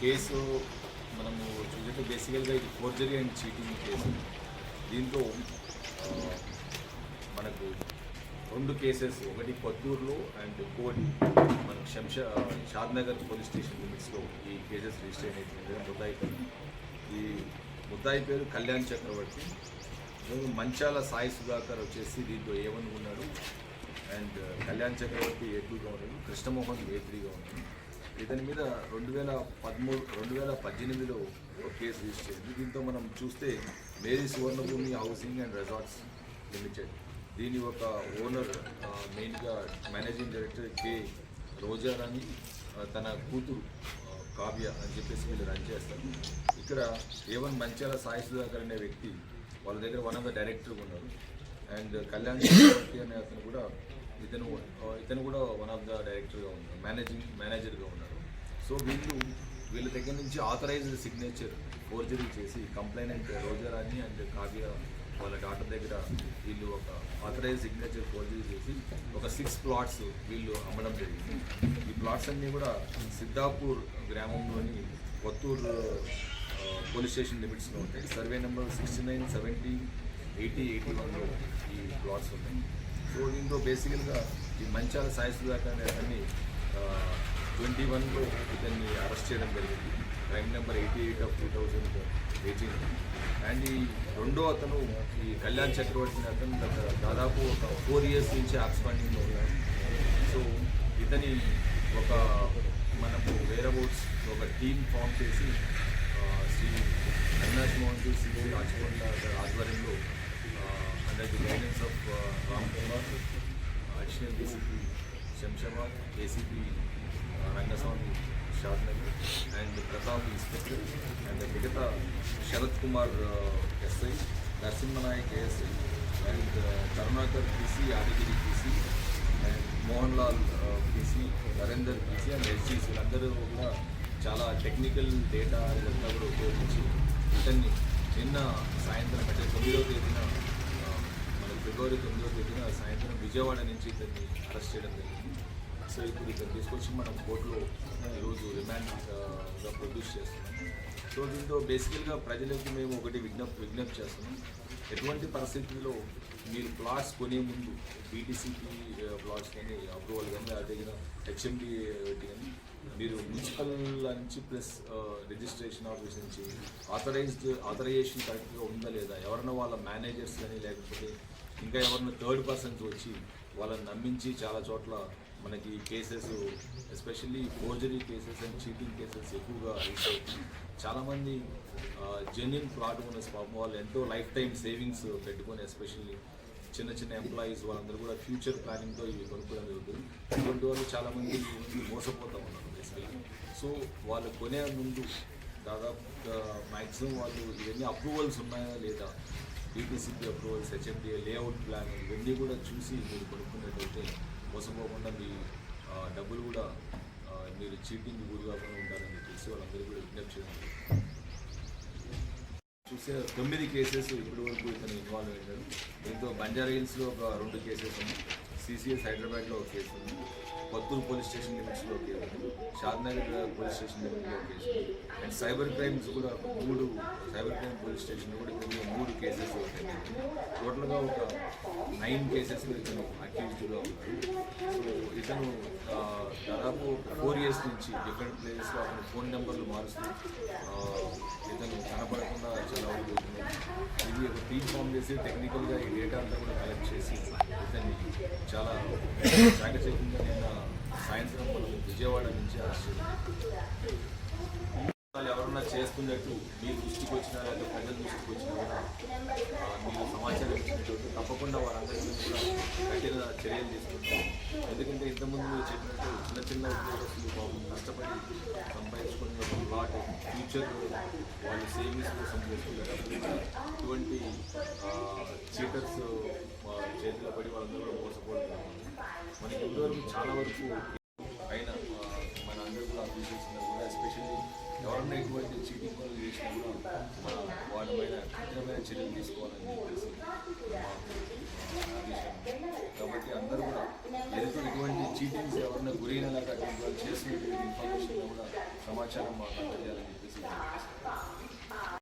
Case మనము చూసినట్టు బేసికల్గా ఇది ఫోర్జరీ అండ్ చీటింగ్ కేసు దీంతో మనకు రెండు కేసెస్ ఒకటి కొత్తూరులో అండ్ ఇంకోటి మనకు శంషా షాద్నగర్ పోలీస్ స్టేషన్ లిమిట్స్లో ఈ కేసెస్ రిజిస్టర్ అయితే ముద్దాయి ఈ ముద్దాయి పేరు కళ్యాణ్ చక్రవర్తి. ఈయన మంచాల సాయి సుధాకర్ వచ్చేసి దీంట్లో ఏమనుకున్నాడు? అండ్ కళ్యాణ్ చక్రవర్తి ఏ టూగా ఉన్నాడు? కృష్ణమోహన్ ఏ త్రీగా ఉన్నాడు? ఇతని మీద రెండు వేల పదమూడు రెండు వేల పద్దెనిమిదిలో ఒక కేసు రిజిస్టర్ అయింది దీంతో మనం చూస్తే Meri Suvarnabhoomi housing and resorts limited. దీని ఒక ఓనర్ మెయిన్గా మేనేజింగ్ డైరెక్టర్ కే. రోజారాణి తన కూతురు కావ్య అని చెప్పేసి వీళ్ళు రన్ చేస్తారు. ఇక్కడ ఏవన్ మంచాల సాయి సుధాకర్ అనే వ్యక్తి వాళ్ళ దగ్గర వన్ ఆఫ్ ద డైరెక్టర్ ఉన్నారు. అండ్ కళ్యాణ్ చక్రవర్తి అనే అతను కూడా ఇతను ఇతను కూడా వన్ ఆఫ్ ద డైరెక్టర్గా ఉన్నారు. మేనేజింగ్ మేనేజర్గా ఉన్నారు. సో వీళ్ళు వీళ్ళ దగ్గర నుంచి ఆథరైజ్డ్ సిగ్నేచర్ ఫోర్జరీ చేసి కంప్లైనెంట్ రోజారాణి అండ్ కావ్య వాళ్ళ డాక్టర్ దగ్గర వీళ్ళు ఒక ఆథరైజ్ సిగ్నేచర్ ఫోర్జరీ చేసి ఒక సిక్స్ ప్లాట్స్ వీళ్ళు అమ్మడం జరిగింది. ఈ ప్లాట్స్ అన్నీ కూడా సిద్ధాపూర్ గ్రామంలోని కొత్తూరు పోలీస్ స్టేషన్ లిమిట్స్లో ఉంటాయి. Survey number sixty nine seventy eighty eighty వన్లో ఈ ప్లాట్స్ ఉన్నాయి సో దీంట్లో బేసికల్గా ఈ మంచాల సాయి సుధాకర్ అనే అతన్ని ట్వంటీ వన్లో ఇతన్ని అరెస్ట్ చేయడం జరిగింది. Crime number eighty eight of two thousand eighteen and ఈ రెండో అతను ఈ కళ్యాణ్ చక్రవర్తి అతను దాదాపు ఒక ఫోర్ ఇయర్స్ నుంచి ఆక్స్ఫాండింగ్లో ఉన్నాడు. సో ఇతని ఒక మనము వేరబోట్స్ ఒక టీమ్ ఫామ్ చేసి శ్రీ అవినాష్ మోహన్ జీ శ్రీ రాజకొండ ఆధ్వర్యంలో under the guidance of Ram Kumar additional DCP Shamshabad ACP Rangaswamy Shadnagar and Pratap inspector and మిగతా Sharath Kumar SI Narasimha Nayak ASI and Karunakar PC Yadagiri PC and Mohan Lal PC Narender PC and ఎస్జీస్ వీళ్ళందరూ కూడా చాలా technical data ఇదంతా కూడా ఉపయోగించి ఇతన్ని నిన్న సాయంత్రం అంటే తొమ్మిదవ తేదీన మన ఫిబ్రవరి తొమ్మిదో తేదీన సాయంత్రం విజయవాడ నుంచి ఇతన్ని అరెస్ట్ చేయడం జరిగింది. సో ఇప్పుడు ఇతను తీసుకొచ్చి మనం కోర్టులో ఈరోజు రిమాండ్గా ప్రొడ్యూస్ చేస్తున్నాం. సో దీంతో బేసికల్గా ప్రజలకు మేము ఒకటి విజ్ఞప్తి విజ్ఞప్తి చేస్తున్నాం. ఎటువంటి పరిస్థితుల్లో మీరు ప్లాట్స్ కొనే ముందు బీటీసీపీ ప్లాట్స్ కానీ అప్రూవల్ కానీ అదేవిధంగా హెచ్ఎండి కానీ మీరు మున్సిపల్ నుంచి ప్లస్ రిజిస్ట్రేషన్ ఆఫీస్ నుంచి ఆథరైజ్డ్ ఆథరైజేషన్ కరెక్ట్గా ఉందా లేదా? ఎవరైనా వాళ్ళ మేనేజర్స్ కానీ లేకపోతే ఇంకా ఎవరైనా థర్డ్ పర్సన్స్ వచ్చి వాళ్ళని నమ్మించి చాలా చోట్ల మనకి cases especially forgery cases and cheating cases ఎక్కువగా రీచ్ అవుతుంది చాలామంది జెన్యున్ ప్లాట్ ఓనర్స్ పాపం వాళ్ళు ఎంతో లైఫ్ టైం సేవింగ్స్ పెట్టుకొని ఎస్పెషల్లీ చిన్న చిన్న ఎంప్లాయీస్ వాళ్ళందరూ కూడా ఫ్యూచర్ ప్లానింగ్తో ఇవి కొనుక్కోవడం జరుగుతుంది. ఇటువంటి వాళ్ళు చాలామంది మోసపోతూ ఉన్నారు బేసికలీ సో వాళ్ళు కొనే ముందు దాదాపు మ్యాక్సిమం వాళ్ళు ఇవన్నీ అప్రూవల్స్ ఉన్నాయా లేదా? BPCP approvals HMDA layout plan ఇవన్నీ కూడా చూసి మీరు కొనుక్కున్నట్టయితే మోసపోకుండా మీ డబ్బులు కూడా మీరు చీటింగ్ గురి కాకుండా ఉంటారని చెప్పేసి వాళ్ళందరూ కూడా విజ్ఞప్తి చేయండి చూసే తొమ్మిది కేసెస్ ఇప్పటి వరకు ఇతను ఇన్వాల్వ్ అయ్యాడు. దీంతో బంజారా హిల్స్లో ఒక రెండు కేసెస్ ఉంది సిసిఎస్ హైదరాబాద్లో ఒక కేసు ఉంది. కొత్తూరు పోలీస్ స్టేషన్ లిమిట్స్లో ఒక కేసు ఉంది. షాద్నగర్ పోలీస్ స్టేషన్ లిమిట్లో ఒక కేసు అండ్ సైబర్ క్రైమ్స్ కూడా ఒక మూడు సైబర్ క్రైమ్ పోలీస్ స్టేషన్లో కూడా మూడు టోటల్గా ఒక నైన్ కేసెస్ ఇతను అక్యూజ్డ్గా ఉన్నారు. సో ఇతను దాదాపు ఫోర్ ఇయర్స్ నుంచి డిఫరెంట్ ప్లేసెస్లో అతను ఫోన్ నెంబర్లు మారుస్తూ ఇతను కనపడకుండా చాలా వరకు ఇది ఒక టీమ్ ఫామ్ చేసి టెక్నికల్గా ఈ డేటా అంతా కూడా కలెక్ట్ చేసి ఇతన్ని చాలా చాకచక్యంగా నిన్న సాయంత్రం మనం విజయవాడ నుంచి అరెస్ట్ వాళ్ళు ఎవరన్నా చేస్తున్నట్టు మీ దృష్టికి వచ్చినా లేదా ప్రజల దృష్టికి వచ్చినా కూడా ఆ, మీరు సమాచారం ఇచ్చినట్టు తప్పకుండా వారందరికీ కూడా కఠిన చర్యలు తీసుకుంటాం. ఎందుకంటే ఇంతకుముందు మీరు చెప్పినట్టు చిన్న చిన్న ఉద్యోగస్తులు పాపం కష్టపడి సంపాదించుకునే ఒక ప్లాట్ ఫ్యూచర్ వాళ్ళు సేవింగ్స్ కోసం చేసుకునేటప్పుడు ఇటువంటి చీటర్స్ చేతిలో పడి వాళ్ళందరూ కూడా మోసపోతున్నారు మనకి ఇప్పటివరకు చాలా వరకు అయిన మన అందరూ కూడా అభివృద్ధి అప్రిషియేషన్ కూడా ఎస్పెషల్లీ ఎవరన్నా ఎటువంటి చీటింగ్ పనులు చేసినా కూడా మన వాళ్ళ మీద కఠినమైన చర్యలు తీసుకోవాలని చెప్పేసి మా ఆదేశం. కాబట్టి అందరూ కూడా ఏదైతే ఇటువంటి చీటింగ్స్ ఎవరైనా గురైన అటువంటి చేసిన ఇన్ఫర్మేషన్ కూడా సమాచారం మాకు అందజేయాలని చెప్పేసి